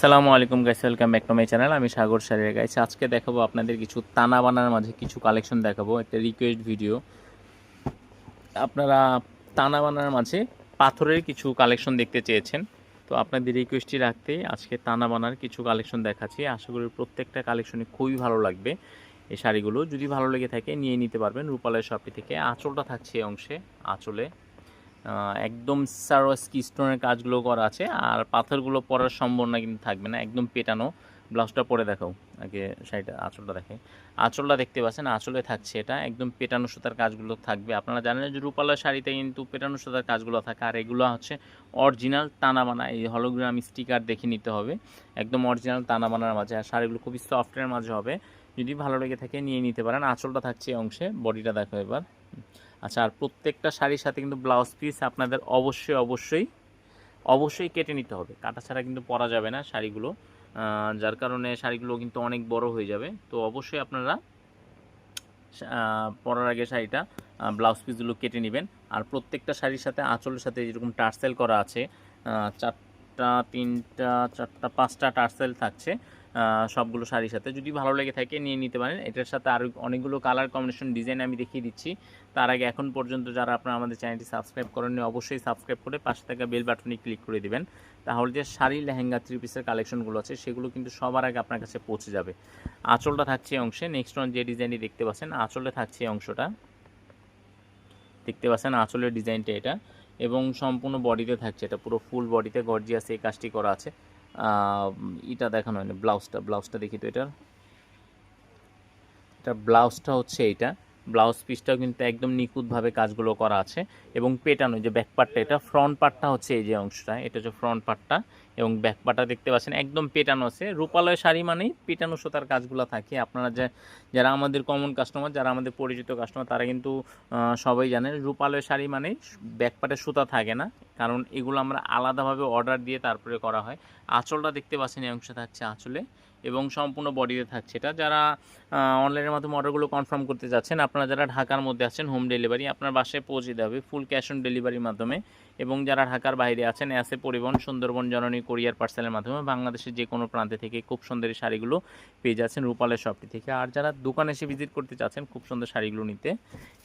সালামু আলাইকুম guys welcome back to my channel আমি সাগর সারিয়া। গাইস আজকে দেখাবো আপনাদের কিছু তানা বানার মাঝে কিছু কালেকশন দেখাবো, একটা রিকোয়েস্ট ভিডিও আপনারা তানা বানার মাঝে পাথরের কিছু কালেকশন দেখতে চেয়েছেন, তো আপনাদের রিকোয়েস্টটি রাখতেই আজকে তানা বানার কিছু কালেকশন দেখাচ্ছি। আশা করি প্রত্যেকটা কালেকশনই খুবই ভালো লাগবে। এই শাড়িগুলো যদি ভালো লেগে থাকে, নিয়ে নিতে পারবেন। রূপালয় শপটি থেকে আঁচলটা থাকছে এই অংশে, আঁচলে। একদম সারোয়াস্কি স্টোনের কাজগুলো করা আছে, আর পাথরগুলো পরার সম্ভাবনা কিন্তু থাকবে না, একদম পেটানো। ব্লাউজটা পরে দেখাও, আগে শাড়িটা আঁচলটা দেখে। আঁচলটা দেখতে পাচ্ছেন, আঁচলে থাকছে এটা, একদম পেটানো সুতার কাজগুলো থাকবে। আপনারা জানেন যে রূপালয় শাড়িতে কিন্তু পেটানো সুতার কাজগুলো থাকে, আর এগুলো হচ্ছে অরিজিনাল টানা বানা এই হলোগ্রাম স্টিকার দেখে নিতে হবে। একদম অরিজিনাল টানা বানার মাঝে, আর শাড়িগুলো খুবই সফটের মাঝে হবে। যদি ভালো লেগে থাকে, নিয়ে নিতে পারেন। আঁচলটা থাকছে এই অংশে, বডিটা দেখো এবার। আচ্ছা আর প্রত্যেকটা শাড়ির সাথে কিন্তু ব্লাউজ পিস আপনাদের অবশ্যই অবশ্যই অবশ্যই কেটে নিতে হবে। কাটা ছাড়া কিন্তু পরা যাবে না শাড়িগুলো। যার কারণে শাড়িগুলো কিন্তু অনেক বড় হয়ে যাবে। তো অবশ্যই আপনারা পরার আগে শাড়িটা ব্লাউজ পিসগুলো কেটে নেবেন। আর প্রত্যেকটা শাড়ির সাথে, আঁচলের সাথে যেরকম টার্সেল করা আছে চারটা, তিনটা, চারটা, পাঁচটা টার্সেল থাকছে সবগুলো শাড়ির সাথে। যদি ভালো লেগে থাকে, নিয়ে নিতে পারেন। এটার সাথে আরও অনেকগুলো কালার কম্বিনেশন ডিজাইন আমি দেখিয়ে দিচ্ছি। তার আগে এখন পর্যন্ত যারা আপনারা আমাদের চ্যানেলটি সাবস্ক্রাইব করেননি, অবশ্যই সাবস্ক্রাইব করে পাশে থাকা বেল বাটনে ক্লিক করে দিবেন। তাহলে যে শাড়ি, লেহেঙ্গা থ্রি পিসের কালেকশনগুলো আছে, সেগুলো কিন্তু সবার আগে আপনার কাছে পৌঁছে যাবে। আঁচলটা থাকছে অংশে। নেক্সট ওয়ান যে ডিজাইনটি দেখতে পাচ্ছেন, আঁচলে থাকছে অংশটা। দেখতে পাচ্ছেন, আঁচলের ডিজাইনটা এটা। এবং সম্পূর্ণ বডিতে থাকছে। এটা পুরো ফুল বডিতে গর্জিয়াস এই কাজটি করা আছে। এটা দেখানো হয়নি ব্লাউজটা ব্লাউজটা দেখি তো এটার। এটা ব্লাউজটা হচ্ছে এইটা। ব্লাউজ পিসটাও কিন্তু একদম নিখুঁতভাবে কাজগুলো করা আছে এবং পেটানো যে ব্যাক পার্টটা এটা ফ্রন্ট পার্টটা হচ্ছে এই যে অংশটা, এটা হচ্ছে ফ্রন্ট পার্টটা এবং ব্যাক পার্টটা দেখতে পাচ্ছেন একদম পেটানো আছে। রূপালয় শাড়ি মানেই পেটানো সুতার কাজগুলো থাকে। আপনারা যে, যারা আমাদের কমন কাস্টমার যারা আমাদের পরিচিত কাস্টমার তারা কিন্তু সবাই জানেন রূপালয় শাড়ি মানে ব্যাক পার্টে সুতা থাকে না। কারণ এগুলো আমরা আলাদাভাবে অর্ডার দিয়ে তারপরে করা হয়। আঁচলটা দেখতে পাচ্ছেন, এই অংশ থাকছে আঁচলে এবং সম্পূর্ণ বডিতে থাকছে এটা। যারা অনলাইনের মাধ্যমে অর্ডারগুলো কনফার্ম করতে যাচ্ছেন, আপনারা যারা ঢাকার মধ্যে আছেন হোম ডেলিভারি আপনার বাসায় পৌঁছে দেবে ফুল ক্যাশ অন ডেলিভারির মাধ্যমে। এবং যারা ঢাকার বাইরে আছেন এসে পরিবহন সুন্দরবন জননী কোরিয়ার পার্সেলের মাধ্যমে বাংলাদেশের যে কোনো প্রান্তে থেকে খুব সুন্দর শাড়িগুলো পেয়ে যাচ্ছেন রূপালের শপটি থেকে। আর যারা দোকানে এসে ভিজিট করতে চাচ্ছেন, খুব সুন্দর শাড়িগুলো নিতে।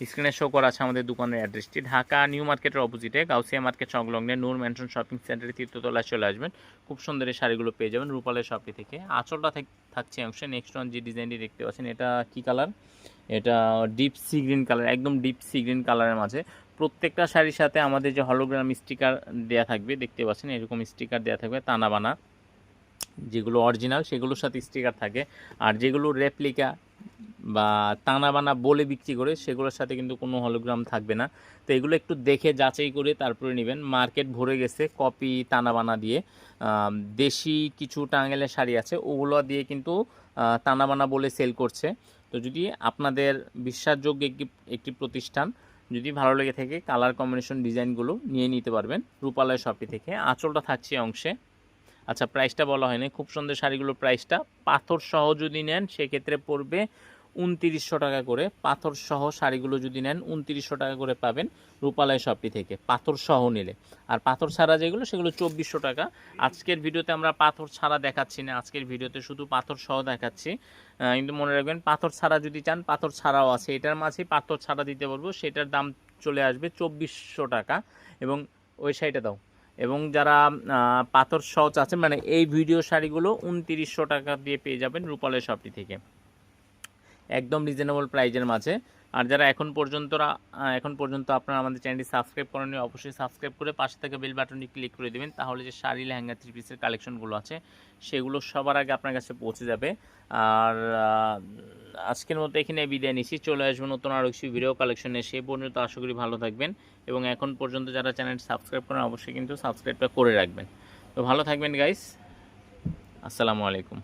স্ক্রিনে শো করা আছে আমাদের দোকানের অ্যাড্রেসটি ঢাকা নিউ মার্কেটের অপোজিটে গাউসিয়া মার্কেট সংলগ্নে নূর ম্যানশন শপিং সেন্টারে তৃতীয়তলায় চলে আসবেন। খুব সুন্দর এই শাড়িগুলো পেয়ে যাবেন রূপালের শপটি থেকে। আঁচলটা থাক- থাকছে অংশে নেক্সট ওয়ান যে ডিজাইনটি দেখতে পাচ্ছেন, এটা কি কালার এটা ডিপ সি গ্রিন কালার একদম ডিপ সি গ্রিন কালারের মাঝে। প্রত্যেকটা শাড়ির সাথে আমাদের যে হলোগ্রাম স্টিকার দেয়া থাকবে, দেখতে পাচ্ছেন, এরকম স্টিকার দেয়া থাকবে টানা বানা। যেগুলো অরিজিনাল সেগুলোর সাথে স্টিকার থাকে। আর যেগুলো রেপ্লিকা বা টানা বানা বলে বিক্রি করে, সেগুলোর সাথে কিন্তু কোনো হলোগ্রাম থাকবে না। তো এগুলো একটু দেখে যাচাই করে তারপরে নেবেন। মার্কেট ভরে গেছে কপি টানা বানা দিয়ে দেশি কিছু টাঙ্গেলের শাড়ি আছে, ওগুলো দিয়ে কিন্তু টানা বানা বলে সেল করছে। তো যদি আপনাদের বিশ্বাসযোগ্য একটি একটি প্রতিষ্ঠান, যদি ভালো লেগে থাকে কালার কম্বিনেশন ডিজাইনগুলো নিয়ে নিতে পারবেন। রূপালয় শপি থেকে। আঁচলটা থাকছে অংশে। আচ্ছা প্রাইসটা বলা হয়নি। খুব সুন্দর শাড়িগুলোর প্রাইসটা পাথর সহ যদি নেন, সেক্ষেত্রে পড়বে উনতিরিশশো টাকা করে। পাথর সহ শাড়িগুলো যদি নেন, উনতিরিশশো টাকা করে পাবেন রূপালয় শপটি থেকে। পাথর সহ নিলে। আর পাথর ছাড়া যেগুলো, সেগুলো চব্বিশশো টাকা। আজকের ভিডিওতে আমরা পাথর ছাড়া দেখাচ্ছি না। আজকের ভিডিওতে শুধু পাথর সহ দেখাচ্ছি। কিন্তু মনে রাখবেন, পাথর ছাড়া যদি চান, পাথর ছাড়াও আছে। এটার মাঝেই পাথর ছাড়া দিতে পারব সেটার দাম চলে আসবে চব্বিশশো টাকা। এবং ওই শাড়িটা দাও। এবং যারা পাথর সচ আছে মানে এই ভিডিও শাড়িগুলো উনতিরিশশো টাকা দিয়ে পেয়ে যাবেন রূপালয় শপটি থেকে। একদম রিজনেবল প্রাইজের মাঝে। আর যারা এখন পর্যন্ত এখন পর্যন্ত আপনারা আমাদের চ্যানেলটি সাবস্ক্রাইব করেননি, অবশ্যই সাবস্ক্রাইব করে পাশে থেকে বেল বাটনটি ক্লিক করে দেবেন, তাহলে যে শাড়ি লেহেঙ্গা থ্রি পিসের কালেকশনগুলো আছে, সেগুলো সবার আগে আপনার কাছে পৌঁছে যাবে। আর আজকের মতো এখানে বিদায় নিচ্ছি। চলে আসব নতুন আরও কিছু ভিডিও কালেকশনে সেই পর্যন্ত আশা করি ভালো থাকবেন এবং এখন পর্যন্ত যারা চ্যানেল সাবস্ক্রাইব করেন, অবশ্যই কিন্তু সাবস্ক্রাইবটা করে রাখবেন। তো ভালো থাকবেন গাইস আসসালামু আলাইকুম।